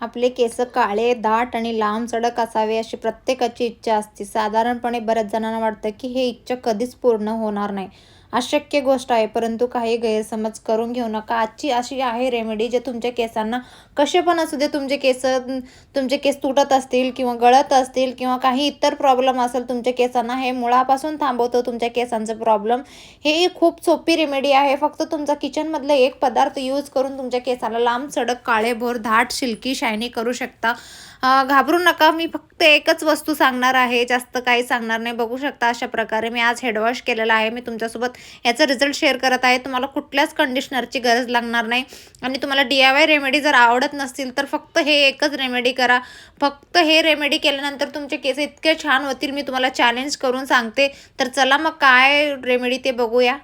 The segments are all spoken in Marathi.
आपले केस काळे दाट आणि लांब चडक असावे अशी प्रत्येकाची इच्छा असते. साधारणपणे बऱ्याच जणांना वाटतं की हे इच्छा कधीच पूर्ण होणार नाही. अशक्य गोष्ट आहे परंतु काही गैरसमज करून घेऊ नका. आजची अशी आहे रेमेडी जे तुमच्या केसांना कसे पण असू दे तुमचे केस तुमचे केस तुटत असतील किंवा गळत असतील किंवा काही इतर प्रॉब्लेम असेल तुमच्या केसांना हे मुळापासून थांबवतं तुमच्या केसांचं प्रॉब्लेम हे खूप सोपी रेमेडी आहे. फक्त तुमचा किचनमधलं एक पदार्थ यूज करून तुमच्या केसाला लांब सडक काळेभोर धाट शिल्की शायनी करू शकता. घाबरू नका मी फक्त एकच वस्तू सांगणार आहे जास्त काही सांगणार नाही. बघू शकता अशा प्रकारे मी आज हेडवॉश केलेला आहे. मी तुमच्यासोबत याचा रिझल्ट शेअर करत आहे. तुम्हाला कुठल्याच कंडिशनरची गरज लागणार नाही. आणि तुम्हाला डी आय वाय रेमेडी जर आवडत नसतील तर फक्त हे एकच रेमेडी करा. फक्त हे रेमेडी केल्यानंतर तुमचे केस इतके छान होतील मी तुम्हाला चॅलेंज करून सांगते. तर चला मग काय रेमेडी ते बघूया.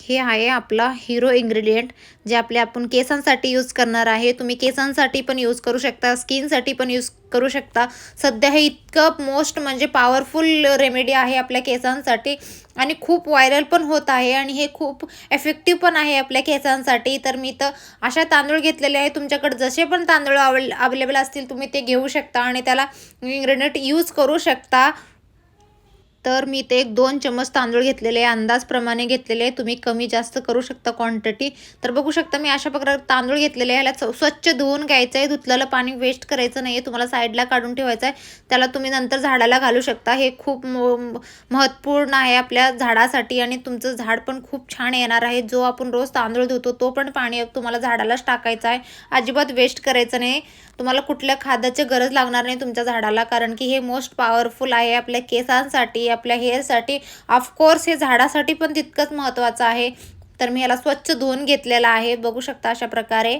हे आहे आपला हिरो इन्ग्रेडियंट जे आपले आपण केसांसाठी यूज करणार आहे. तुम्ही केसांसाठी पण यूज करू शकता स्किनसाठी पण यूज करू शकता. सध्या हे इतकं मोस्ट म्हणजे पॉवरफुल रेमेडी आहे आपल्या केसांसाठी आणि खूप व्हायरल पण होत आहे आणि हे खूप एफेक्टिव्ह पण आहे आपल्या केसांसाठी. तर मी तर अशा तांदूळ घेतलेले आहे तुमच्याकडे जसे पण तांदूळ अवेल अवेलेबल असतील तुम्ही ते घेऊ शकता आणि त्याला इन्ग्रेडियंट यूज करू शकता. तर मी ते एक दोन चमच तांदूळ घेतलेले आहे. अंदाजप्रमाणे घेतलेले आहे. तुम्ही कमी जास्त करू शकता क्वांटिटी तर बघू शकता मी अशा प्रकारे तांदूळ घेतलेले आहे. ह्याला स्व- स्वच्छ धुवून घ्यायचं आहे धुतलेलं पाणी वेस्ट करायचं नाही आहे तुम्हाला साईडला काढून ठेवायचं आहे त्याला तुम्ही नंतर झाडाला घालू शकता. हे खूप म- महत्त्वपूर्ण आहे आपल्या झाडासाठी आणि तुमचं झाड पण खूप छान येणार आहे. जो आपण रोज तांदूळ धुतो तो पण पाणी तुम्हाला झाडालाच टाकायचं आहे. अजिबात वेस्ट करायचं नाही. तुम्हाला कुठल्या खाद्याची गरज लागणार नाही तुमच्या झाडाला कारण की हे मोस्ट पॉवरफुल आहे आपल्या केसांसाठी आपल्या हेअरसाठी ऑफकोर्स हे झाडासाठी पण तितकंच महत्त्वाचं आहे. तर मी याला स्वच्छ धुवून घेतलेला आहे. बघू शकता अशा प्रकारे.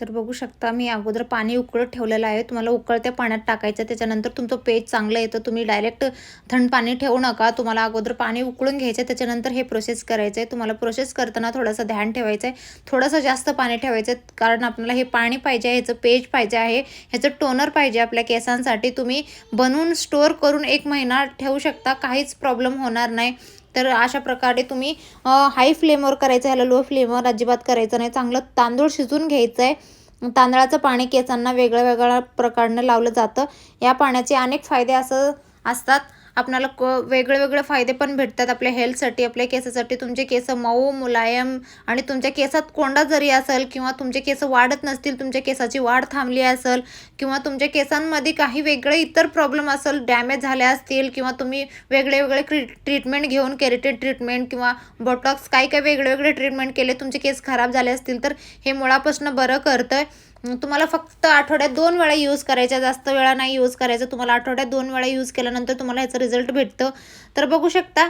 तर बघू शकता मी अगोदर पाणी उकळत ठेवलेलं आहे. तुम्हाला उकळत्या पाण्यात टाकायचं त्याच्यानंतर तुमचं पेज चांगलं येतं. तुम्ही डायरेक्ट थंड पाणी ठेवू नका. तुम्हाला अगोदर पाणी उकळून घ्यायचं त्याच्यानंतर हे प्रोसेस करायचं आहे. तुम्हाला प्रोसेस करताना थोडंसं ध्यान ठेवायचं आहे. थोडंसं जास्त पाणी ठेवायचं आहे. कारण आपल्याला हे पाणी पाहिजे ह्याचं पेज पाहिजे आहे. ह्याचं टोनर पाहिजे आपल्या केसांसाठी. तुम्ही बनवून स्टोअर करून एक महिना ठेवू शकता. काहीच प्रॉब्लेम होणार नाही. तर अशा प्रकारे तुम्ही हाय फ्लेमवर करायचं ह्याला लो फ्लेमवर अजिबात करायचं नाही. चांगलं तांदूळ शिजून घ्यायचं आहे तांदळाचं पाणी केसांना वेगळ्या वेगळ्या प्रकारनं लावलं जातं. या पाण्याचे अनेक फायदे असं असतात. आपणाला क वेगळे वेगळे फायदे पण भेटतात. आपल्या हेल्थसाठी आपल्या केसासाठी. तुमचे केस मऊ मुलायम आणि तुमच्या केसात कोंडा जरी असेल किंवा तुमचे केस वाढत नसतील तुमच्या केसाची वाढ थांबली असेल किंवा तुमच्या केसांमध्ये काही वेगळे इतर प्रॉब्लेम असेल डॅमेज झाले असतील किंवा तुम्ही वेगळे वेगळे क्री ट्रीटमेंट घेऊन केरेटेड ट्रीटमेंट किंवा बोटॉक्स काही काही वेगळे वेगळे ट्रीटमेंट केले तुमचे केस खराब झाले असतील तर हे मुळापासून बरं करतं आहे तुम्हाला फक्त आठवड्यात दोन वेळा यूज करायचा जास्त वेळा नाही यूज करायचं. तुम्हाला आठवड्यात दोन वेळा यूज केल्यानंतर तुम्हाला ह्याचं रिझल्ट भेटतं. तर बघू शकता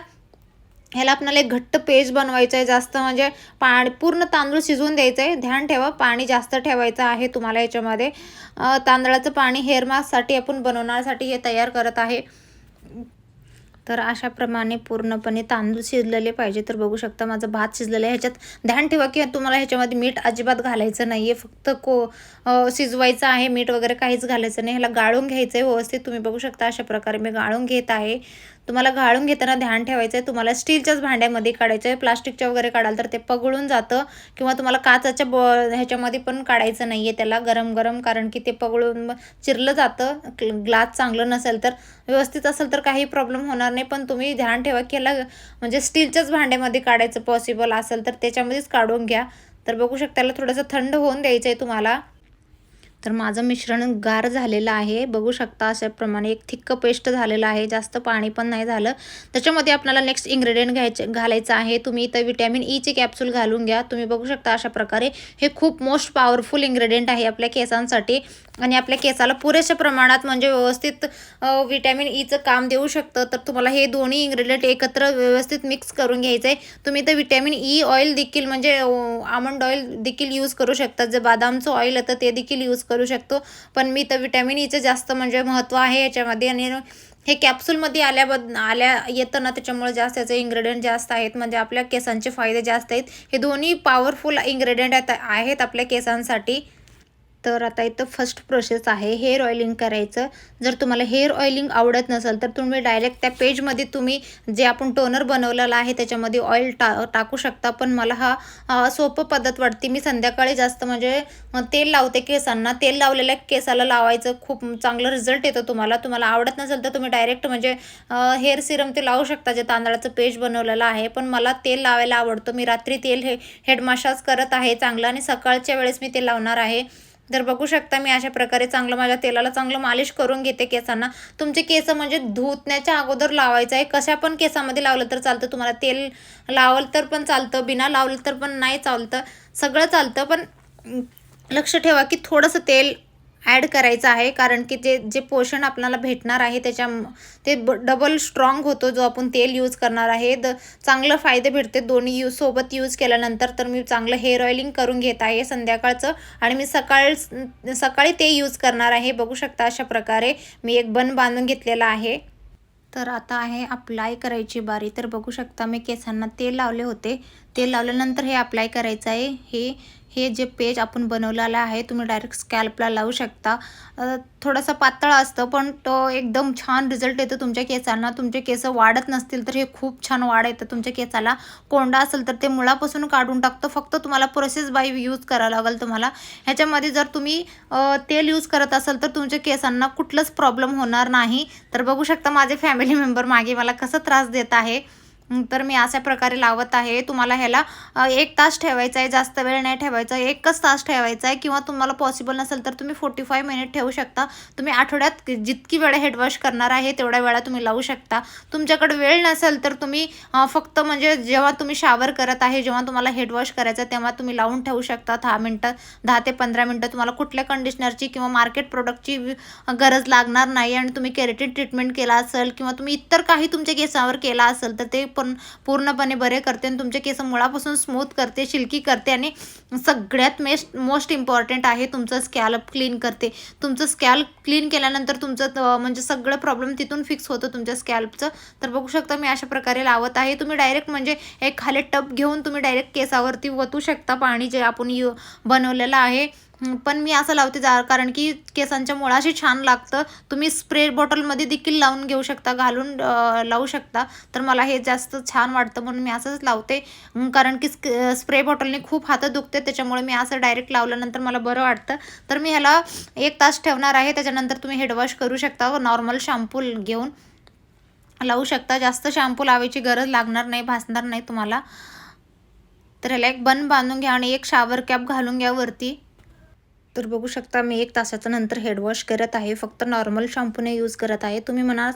ह्याला आपल्याला एक घट्ट पेज बनवायचं आहे जास्त म्हणजे पाणी पूर्ण तांदूळ शिजवून द्यायचं आहे ध्यान ठेवा पाणी जास्त ठेवायचं आहे तुम्हाला याच्यामध्ये. तांदळाचं पाणी हेअर मास्कसाठी आपण बनवण्यासाठी हे तयार करत आहे. तर अशाप्रमाणे पूर्णपणे तांदूळ शिजलेले पाहिजे. तर बघू शकता माझं भात शिजलेलं आहे. ह्याच्यात ध्यान ठेवा की तुम्हाला ह्याच्यामध्ये मीठ अजिबात घालायचं नाही आहे फक्त को शिजवायचं आहे. मीठ वगैरे काहीच घालायचं नाही. ह्याला गाळून घ्यायचं आहे व्यवस्थित. तुम्ही बघू शकता अशा प्रकारे मी गाळून घेत आहे. तुम्हाला गाळून घेताना ध्यान ठेवायचं आहे तुम्हाला स्टीलच्याच भांड्यामध्ये काढायचं आहे प्लास्टिकच्या वगैरे काढाल तर ते पगळून जातं किंवा तुम्हाला काचाच्या ब ह्याच्यामध्ये पण काढायचं नाही आहे त्याला गरम गरम कारण की ते पगळून चिरलं जातं. ग्लास चांगलं नसेल तर व्यवस्थित असेल तर काही प्रॉब्लेम होणार नाही पण तुम्ही ध्यान ठेवा की याला म्हणजे स्टीलच्याच भांड्यामध्ये काढायचं पॉसिबल असेल तर त्याच्यामध्येच काढून घ्या. तर बघू शकता याला थोडंसं थंड होऊन द्यायचं आहे तुम्हाला. तर माझं मिश्रण गार झालेलं आहे. बघू शकता अशाप्रमाणे एक थिक्क पेस्ट झालेलं आहे. जास्त पाणी पण नाही झालं. त्याच्यामध्ये आपल्याला नेक्स्ट इन्ग्रेडियंट घ्यायचे घालायचं आहे. तुम्ही इथं विटॅमिन ईचे कॅप्सूल घालून घ्या. तुम्ही बघू शकता अशा प्रकारे हे खूप मोस्ट पॉवरफुल इन्ग्रेडियंट आहे आपल्या केसांसाठी. आणि आपल्या केसाला पुरेशा प्रमाणात म्हणजे व्यवस्थित विटॅमिन ईचं e काम देऊ शकतं. तर तुम्हाला हे दोन्ही इन्ग्रेडियंट एकत्र व्यवस्थित मिक्स करून घ्यायचं आहे तुम्ही इथं विटॅमिन ई ऑइल देखील म्हणजे आमंड ऑइल देखील यूज करू शकता. जे बदामचं ऑइल येतं ते देखील यूज करू करू शकतो. पण मी तर विटॅमिन ईचं e जास्त म्हणजे महत्त्व आहे याच्यामध्ये आणि हे कॅप्सूलमध्ये आल्याबद आल्या येतं ना त्याच्यामुळे जास्त याचे इन्ग्रेडियंट जास्त आहेत. म्हणजे आपल्या केसांचे फायदे जास्त आहेत. हे दोन्ही पॉवरफुल इन्ग्रेडियंट आहेत आहेत आपल्या केसांसाठी. तर आता इथं फर्स्ट प्रोसेस आहे. हेअर ऑइलिंग करायचं. जर तुम्हाला हेअर ऑइलिंग आवडत नसेल तर तुम्ही डायरेक्ट त्या पेजमध्ये तुम्ही जे आपण टोनर बनवलेला आहे त्याच्यामध्ये ऑइल टा टाकू शकता. पण मला हा सोपं पद्धत वाटते. मी संध्याकाळी जास्त म्हणजे तेल लावते केसांना. तेल लावलेल्या केसाला लावायचं. खूप चांगलं रिझल्ट येतो तुम्हाला. तुम्हाला आवडत नसेल तर तुम्ही डायरेक्ट म्हणजे हेअर सिरम ते लावू शकता जे तांदळाचं पेज बनवलेलं आहे. पण मला तेल लावायला आवडतं. मी रात्री तेल हे हेडमाशाज करत आहे. चांगलं. आणि सकाळच्या वेळेस मी ते लावणार आहे. तर बघू शकता मी अशा प्रकारे चांगलं माझ्या तेलाला चांगलं मालिश करून घेते केसांना. तुमचे केस म्हणजे धुतण्याच्या अगोदर लावायचं आहे. कशा पण केसामध्ये लावलं तर चालतं. तुम्हाला तेल लावलं तर पण चालतं बिना लावलं तर पण नाही चालतं. सगळं चालतं. पण लक्ष ठेवा की थोडंसं तेल ॲड करायचं आहे कारण की जे जे पोषण आपल्याला भेटणार आहे त्याच्या ते ब डबल स्ट्रॉंग होतो जो आपण तेल यूज करणार आहे. द चांगलं फायदे भेटते दोन्ही यूज सोबत यूज केल्यानंतर तर मी चांगलं हेअर ऑइलिंग करून घेत आहे संध्याकाळचं. आणि मी सकाळ सकाळी ते यूज करणार आहे. बघू शकता अशा प्रकारे मी एक बन बांधून घेतलेला आहे. तर आता आहे अप्लाय करायची बारी. तर बघू शकता मी केसांना तेल लावले होते. तेल लावल्यानंतर हे अप्लाय करायचं आहे. हे हे जे पेज आपण बनवलेलं आहे तुम्ही डायरेक्ट स्कॅल्पला लावू शकता. थोडासा थोडंसं पातळ असतं पण तो एकदम छान रिझल्ट येतो तुमच्या केसांना. तुमचे केस वाढत नसतील तर हे खूप छान वाढ येतं. तुमच्या केसाला कोंडा असेल तर ते मुळापासून काढून टाकतं. फक्त तुम्हाला प्रोसेस बाय यूज करावं लागेल तुम्हाला. ह्याच्यामध्ये जर तुम्ही तेल यूज करत असाल तर तुमच्या केसांना कुठलंच प्रॉब्लेम होणार नाही. तर बघू शकता माझे फॅमिली मेंबर मागे मला कसं त्रास देत आहे. तर मी अशा प्रकारे लावत आहे. तुम्हाला ह्याला एक तास ठेवायचा आहे जास्त वेळ नाही ठेवायचा. एकच तास ठेवायचा आहे किंवा तुम्हाला पॉसिबल नसेल तर तुम्ही फोर्टी फाय मिनिट ठेवू शकता. तुम्ही आठवड्यात जितकी वेळा हेडवॉश करणार आहे तेवढ्या वेळा तुम्ही लावू शकता. तुमच्याकडे वेळ नसेल तर तुम्ही फक्त म्हणजे जेव्हा तुम्ही शावर करत आहे जेव्हा तुम्हाला हेडवॉश करायचं आहे, तेव्हा तुम्ही लावून ठेवू शकता. दहा मिनटं दहा ते पंधरा मिनटं तुम्हाला कुठल्या कंडिशनरची किंवा मार्केट प्रोडक्टची गरज लागणार नाही आणि तुम्ही केरेटिन ट्रीटमेंट केला असेल किंवा तुम्ही इतर काही तुमच्या केसावर केला असेल तर ते पण पूर्णपणे बरे करते आणि तुमचे केस मुळापासून स्मूथ करते शिल्की करते आणि सगळ्यात मेस्ट मोस्ट इम्पॉर्टंट आहे तुमचं स्कॅल्प क्लीन करते. तुमचं स्कॅल्प क्लीन केल्यानंतर तुमचं म्हणजे सगळं प्रॉब्लेम तिथून फिक्स होतं तुमच्या स्कॅल्पचं तर बघू शकता मी अशा प्रकारे लावत आहे. तुम्ही डायरेक्ट म्हणजे एक खाली टप घेऊन तुम्ही डायरेक्ट केसावरती वतू शकता पाणी जे आपण बनवलेलं आहे. पण मी असं लावते जा कारण की केसांच्या मुळाशी छान लागतं. तुम्ही स्प्रे बॉटलमध्ये देखील लावून घेऊ शकता घालून लावू शकता. तर मला हे जास्त छान वाटतं म्हणून मी असंच लावते. कारण की स्प्रे बॉटलने खूप हातं दुखते त्याच्यामुळे मी असं डायरेक्ट लावल्यानंतर मला बरं वाटतं. तर मी ह्याला एक तास ठेवणार आहे त्याच्यानंतर तुम्ही हेडवॉश करू शकता नॉर्मल शॅम्पू घेऊन लावू शकता. जास्त शॅम्पू लावायची गरज लागणार नाही भासणार नाही तुम्हाला. तर ह्याला एक बन बांधून घ्या आणि एक शावर कॅप घालून घ्या वरती. तर बघू शकता मी एक तासाच्या नंतर हेडवॉश करत आहे. फक्त नॉर्मल शॅम्पूने यूज करत आहे. तुम्ही म्हणाल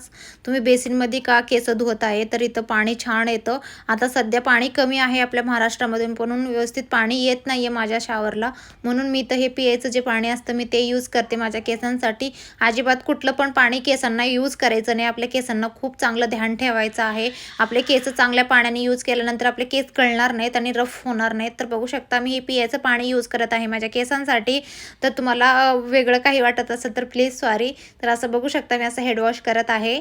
तुम्ही बेसिनमध्ये का केस धुवत आहे? तर इथं पाणी छान येतं. आता सध्या पाणी कमी आहे आपल्या महाराष्ट्रामध्ये म्हणून व्यवस्थित पाणी येत नाही आहे माझ्या शावरला म्हणून मी तर हे पियाचं जे पाणी असतं मी ते यूज करते माझ्या केसांसाठी. अजिबात कुठलं पण पाणी केसांना यूज करायचं नाही. आपल्या केसांना खूप चांगलं ध्यान ठेवायचं आहे. आपले केस चांगल्या पाण्याने यूज केल्यानंतर आपले केस कळणार नाहीत आणि रफ होणार नाहीत. तर बघू शकता मी हे पियाचं पाणी यूज करत आहे माझ्या केसांसाठी. तर तुम्हाला वेगळं काही वाटत असेल तर प्लीज सॉरी तर असं बघू शकता मी असं हेडवॉश करत आहे.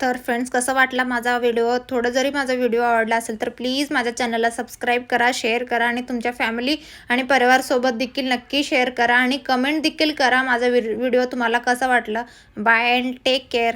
तर फ्रेंड्स कसं वाटला माझा व्हिडिओ थोडं जरी माझा व्हिडिओ आवडला असेल तर प्लीज माझ्या चॅनलला सबस्क्राईब करा शेअर करा आणि तुमच्या फॅमिली आणि परिवारसोबत देखील नक्की शेअर करा आणि कमेंट देखील करा माझा व्हिडिओ तुम्हाला कसा वाटला. Bye and take care